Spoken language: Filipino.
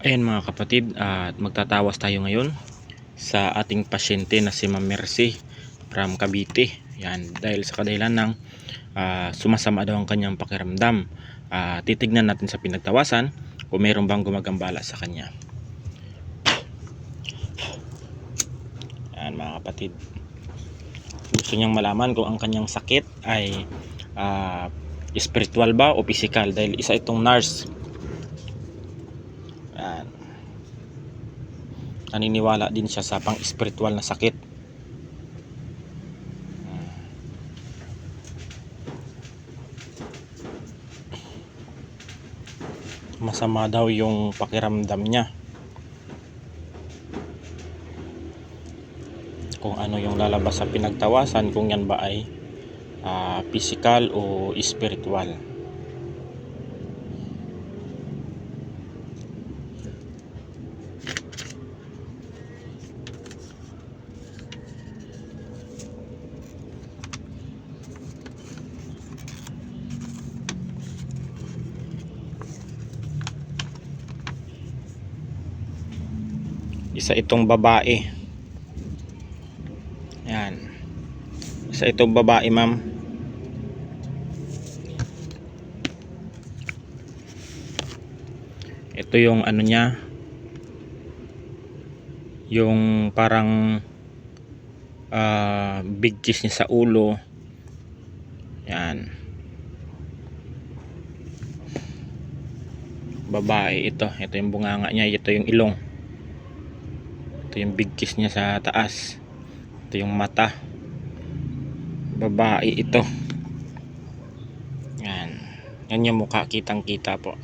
Ayan mga kapatid, at magtatawas tayo ngayon sa ating pasyente na si Ma'am Mercy from Cavite. Yan, dahil sa kadahilan ng ah, sumasama daw ang kanyang pakiramdam. Ah, titignan natin sa pinagtawasan kung mayroon bang gumagambala sa kanya. Yan mga kapatid. Gusto niyang malaman kung ang kanyang sakit ay ah, spiritual ba o physical dahil isa itong nurse Yan. Naniniwala din siya sa pang-spiritual na sakit. Masama daw yung pakiramdam niya. Kung ano yung lalabas sa pinagtawasan, kung yan ba ay ah, physical o spiritual. Isa itong babae. Yan. Isa itong babae, ma'am. Ito yung ano niya. Yung parang ah, big cheese niya sa ulo. Yan. Babae ito. Ito yung bunganga niya. Ito yung ilong. Ito yung big kiss niya sa taas. Ito yung mata. Babae ito. Yan. Yan yung mukha kitang kita po.